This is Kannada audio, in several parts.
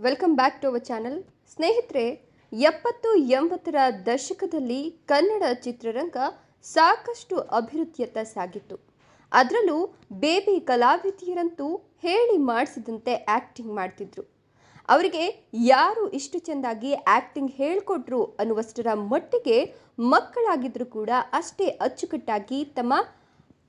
Welcome back to our channel ಸ್ನೇಹಿತರೆ, ಎಪ್ಪತ್ತು ಎಂಬತ್ತರ ದಶಕದಲ್ಲಿ ಕನ್ನಡ ಚಿತ್ರರಂಗ ಸಾಕಷ್ಟು ಅಭಿವೃದ್ಧಿಯತ್ತ ಸಾಗಿತ್ತು. ಅದರಲ್ಲೂ ಬೇಬಿ ಕಲಾವಿದಿಯರಂತೂ ಹೇಳಿ ಮಾಡಿಸಿದಂತೆ ಆ್ಯಕ್ಟಿಂಗ್ ಮಾಡ್ತಿದ್ರು. ಅವರಿಗೆ ಯಾರು ಇಷ್ಟು ಚೆಂದಾಗಿ ಆ್ಯಕ್ಟಿಂಗ್ ಹೇಳಿಕೊಟ್ರು ಅನ್ನುವಷ್ಟರ ಮಟ್ಟಿಗೆ ಮಕ್ಕಳಾಗಿದ್ದರೂ ಕೂಡ ಅಷ್ಟೇ ಅಚ್ಚುಕಟ್ಟಾಗಿ ತಮ್ಮ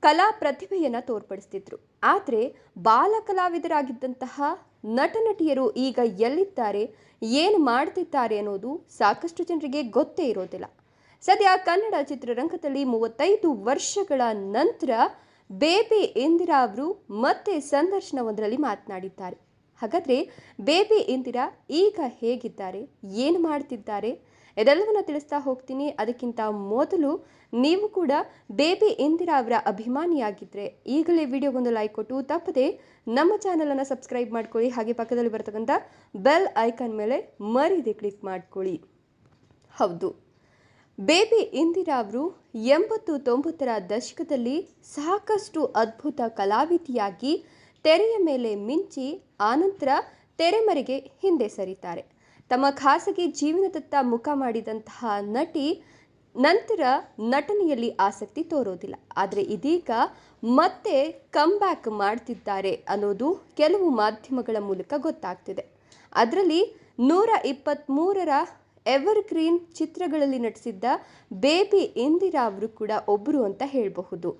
ಕಲಾ ಪ್ರತಿಭೆಯನ್ನು ತೋರ್ಪಡಿಸ್ತಿದ್ರು. ಆದರೆ, ಬಾಲ ಕಲಾವಿದರಾಗಿದ್ದಂತಹ ನಟ ನಟಿಯರು ಈಗ ಎಲ್ಲಿದ್ದಾರೆ, ಏನು ಮಾಡ್ತಿದ್ದಾರೆ ಅನ್ನೋದು ಸಾಕಷ್ಟು ಜನರಿಗೆ ಗೊತ್ತೇ ಇರೋದಿಲ್ಲ. ಸದ್ಯ ಕನ್ನಡ ಚಿತ್ರರಂಗದಲ್ಲಿ ಮೂವತ್ತೈದು ವರ್ಷಗಳ ನಂತರ ಬೇಬಿ ಇಂದಿರಾ ಅವರು ಮತ್ತೆ ಸಂದರ್ಶನವೊಂದರಲ್ಲಿ ಮಾತನಾಡಿದ್ದಾರೆ. ಹಾಗಾದರೆ ಬೇಬಿ ಇಂದಿರಾ ಈಗ ಹೇಗಿದ್ದಾರೆ? ಏನು ಮಾಡ್ತಿದ್ದಾರೆ? ಇದೆಲ್ಲವನ್ನು ತಿಳಿಸ್ತಾ ಹೋಗ್ತೀನಿ. ಅದಕ್ಕಿಂತ ಮೊದಲು ನೀವು ಕೂಡ ಬೇಬಿ ಇಂದಿರಾ ಅವರ ಅಭಿಮಾನಿಯಾಗಿದ್ದರೆ ಈಗಲೇ ವಿಡಿಯೋಗೊಂದು ಲೈಕ್ ಕೊಟ್ಟು, ತಪ್ಪದೆ ನಮ್ಮ ಚಾನಲನ್ನು ಸಬ್ಸ್ಕ್ರೈಬ್ ಮಾಡ್ಕೊಳ್ಳಿ. ಹಾಗೆ ಪಕ್ಕದಲ್ಲಿ ಬರ್ತಕ್ಕಂಥ ಬೆಲ್ ಐಕಾನ್ ಮೇಲೆ ಮರಿದೆ ಕ್ಲಿಕ್ ಮಾಡ್ಕೊಳ್ಳಿ. ಹೌದು. ಬೇಬಿ ಇಂದಿರಾ ಅವರು ಎಂಬತ್ತು ತೊಂಬತ್ತರ ದಶಕದಲ್ಲಿ ಸಾಕಷ್ಟು ಅದ್ಭುತ ಕಲಾವಿದಿಯಾಗಿ ತೆರೆಯ ಮೇಲೆ ಮಿಂಚಿ ಆನಂತರ ತೆರೆಮರೆಗೆ ಹಿಂದೆ ಸರಿತಾರೆ. ತಮ್ಮ ಖಾಸಗಿ ಜೀವನದತ್ತ ಮುಖ ಮಾಡಿದಂತಹ ನಟಿ ನಂತರ ನಟನೆಯಲ್ಲಿ ಆಸಕ್ತಿ ತೋರೋದಿಲ್ಲ. ಆದರೆ ಇದೀಗ ಮತ್ತೆ ಕಮ್ಬ್ಯಾಕ್ ಮಾಡ್ತಿದ್ದಾರೆ ಅನ್ನೋದು ಕೆಲವು ಮಾಧ್ಯಮಗಳ ಮೂಲಕ ಗೊತ್ತಾಗ್ತಿದೆ. ಅದರಲ್ಲಿ ನೂರ ಇಪ್ಪತ್ತ್ಮೂರರ ಎವರ್ಗ್ರೀನ್ ಚಿತ್ರಗಳಲ್ಲಿ ನಟಿಸಿದ್ದ ಬೇಬಿ ಇಂದಿರಾ ಅವರು ಕೂಡ ಒಬ್ಬರು ಅಂತ ಹೇಳಬಹುದು.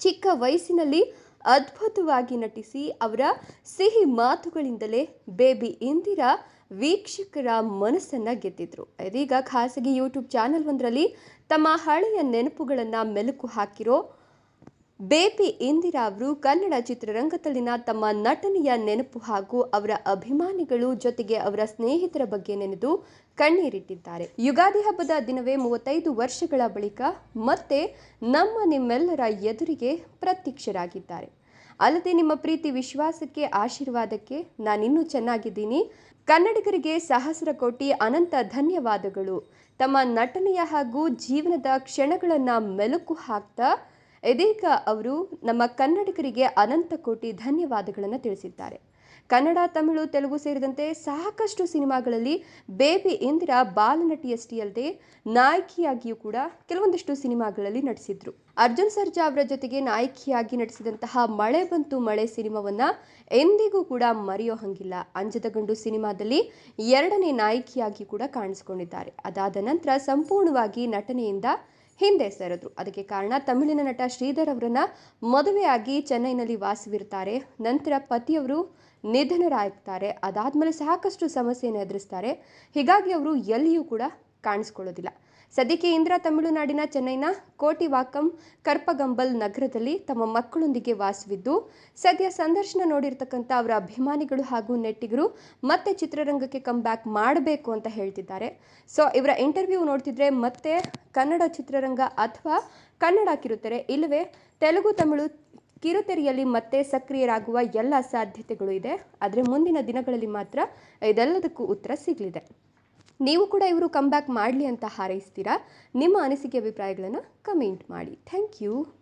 ಚಿಕ್ಕ ವಯಸ್ಸಿನಲ್ಲಿ ಅದ್ಭುತವಾಗಿ ನಟಿಸಿ ಅವರ ಸಿಹಿ ಮಾತುಗಳಿಂದಲೇ ಬೇಬಿ ಇಂದಿರಾ ವೀಕ್ಷಕರ ಮನಸ್ಸನ್ನು ಗೆದ್ದಿದ್ರು. ಇದೀಗ ಖಾಸಗಿ ಯೂಟ್ಯೂಬ್ ಚಾನೆಲ್ ಒಂದರಲ್ಲಿ ತಮ್ಮ ಹಳೆಯ ನೆನಪುಗಳನ್ನು ಮೆಲುಕು ಹಾಕಿರೋ ಬೇಬಿ ಇಂದಿರಾ ಅವರು ಕನ್ನಡ ಚಿತ್ರರಂಗದಲ್ಲಿನ ತಮ್ಮ ನಟನೆಯ ನೆನಪು ಹಾಗೂ ಅವರ ಅಭಿಮಾನಿಗಳು ಜೊತೆಗೆ ಅವರ ಸ್ನೇಹಿತರ ಬಗ್ಗೆ ನೆನೆದು ಕಣ್ಣೀರಿಟ್ಟಿದ್ದಾರೆ. ಯುಗಾದಿ ಹಬ್ಬದ ದಿನವೇ ಮೂವತ್ತೈದು ವರ್ಷಗಳ ಬಳಿಕ ಮತ್ತೆ ನಮ್ಮ ನಿಮ್ಮೆಲ್ಲರ ಎದುರಿಗೆ ಪ್ರತ್ಯಕ್ಷರಾಗಿದ್ದಾರೆ. ಅಲ್ಲದೆ ನಿಮ್ಮ ಪ್ರೀತಿ ವಿಶ್ವಾಸಕ್ಕೆ ಆಶೀರ್ವಾದಕ್ಕೆ ನಾನಿನ್ನೂ ಚೆನ್ನಾಗಿದ್ದೀನಿ. ಕನ್ನಡಿಗರಿಗೆ ಸಹಸ್ರ ಕೋಟಿ ಅನಂತ ಧನ್ಯವಾದಗಳು. ತಮ್ಮ ನಟನೆಯ ಹಾಗೂ ಜೀವನದ ಕ್ಷಣಗಳನ್ನು ಮೆಲುಕು ಹಾಕ್ತಾ ಇದೀಗ ಅವರು ನಮ್ಮ ಕನ್ನಡಿಗರಿಗೆ ಅನಂತ ಕೋಟಿ ಧನ್ಯವಾದಗಳನ್ನು ತಿಳಿಸಿದ್ದಾರೆ. ಕನ್ನಡ, ತಮಿಳು, ತೆಲುಗು ಸೇರಿದಂತೆ ಸಾಕಷ್ಟು ಸಿನಿಮಾಗಳಲ್ಲಿ ಬೇಬಿ ಇಂದಿರಾ ಬಾಲನಟಿಯಷ್ಟೇ ಅಲ್ಲದೆ ನಾಯಕಿಯಾಗಿಯೂ ಕೂಡ ಕೆಲವೊಂದಷ್ಟು ಸಿನಿಮಾಗಳಲ್ಲಿ ನಟಿಸಿದ್ರು. ಅರ್ಜುನ್ ಸರ್ಜಾ ಅವರ ಜೊತೆಗೆ ನಾಯಕಿಯಾಗಿ ನಟಿಸಿದಂತಹ ಮಳೆ ಬಂತು ಮಳೆ ಸಿನಿಮಾವನ್ನ ಎಂದಿಗೂ ಕೂಡ ಮರೆಯೋ ಹಂಗಿಲ್ಲ. ಅಂಜದ ಗಂಡು ಸಿನಿಮಾದಲ್ಲಿ ಎರಡನೇ ನಾಯಕಿಯಾಗಿ ಕೂಡ ಕಾಣಿಸಿಕೊಂಡಿದ್ದಾರೆ. ಅದಾದ ನಂತರ ಸಂಪೂರ್ಣವಾಗಿ ನಟನೆಯಿಂದ ಹಿಂದೆ ಸೇರಿದ್ರು. ಅದಕ್ಕೆ ಕಾರಣ ತಮಿಳಿನ ನಟ ಶ್ರೀಧರ್ ಅವರನ್ನು ಮದುವೆಯಾಗಿ ಚೆನ್ನೈನಲ್ಲಿ ವಾಸವಿರ್ತಾರೆ. ನಂತರ ಪತಿಯವರು ನಿಧನರಾಗ್ತಾರೆ. ಅದಾದಮೇಲೆ ಸಾಕಷ್ಟು ಸಮಸ್ಯೆಯನ್ನು ಎದುರಿಸ್ತಾರೆ. ಹೀಗಾಗಿ ಅವರು ಎಲ್ಲಿಯೂ ಕೂಡ ಕಾಣಿಸ್ಕೊಳ್ಳೋದಿಲ್ಲ. ಸದ್ಯಕ್ಕೆ ಇಂದ್ರ ತಮಿಳುನಾಡಿನ ಚೆನ್ನೈನ ಕೋಟಿವಾಕಂ ಕರ್ಪಗಂಬಲ್ ನಗರದಲ್ಲಿ ತಮ್ಮ ಮಕ್ಕಳೊಂದಿಗೆ ವಾಸವಿದ್ದು, ಸದ್ಯ ಸಂದರ್ಶನ ನೋಡಿರ್ತಕ್ಕಂಥ ಅವರ ಅಭಿಮಾನಿಗಳು ಹಾಗೂ ನೆಟ್ಟಿಗರು ಮತ್ತೆ ಚಿತ್ರರಂಗಕ್ಕೆ ಕಮ್ ಬ್ಯಾಕ್ ಮಾಡಬೇಕು ಅಂತ ಹೇಳ್ತಿದ್ದಾರೆ. ಸೊ ಇವರ ಇಂಟರ್ವ್ಯೂ ನೋಡ್ತಿದ್ರೆ ಮತ್ತೆ ಕನ್ನಡ ಚಿತ್ರರಂಗ ಅಥವಾ ಕನ್ನಡ ಕಿರುತೆರೆ, ಇಲ್ಲವೇ ತೆಲುಗು ತಮಿಳು ಕಿರುತೆರೆಯಲ್ಲಿ ಮತ್ತೆ ಸಕ್ರಿಯರಾಗುವ ಎಲ್ಲ ಸಾಧ್ಯತೆಗಳು ಇದೆ. ಆದರೆ ಮುಂದಿನ ದಿನಗಳಲ್ಲಿ ಮಾತ್ರ ಇದೆಲ್ಲದಕ್ಕೂ ಉತ್ತರ ಸಿಗಲಿದೆ. ನೀವು ಕೂಡ ಇವರು ಕಮ್ ಬ್ಯಾಕ್ ಮಾಡಲಿ ಅಂತ ಹಾರೈಸ್ತೀರಾ? ನಿಮ್ಮ ಅನಿಸಿಕೆ ಅಭಿಪ್ರಾಯಗಳನ್ನು ಕಮೆಂಟ್ ಮಾಡಿ. Thank you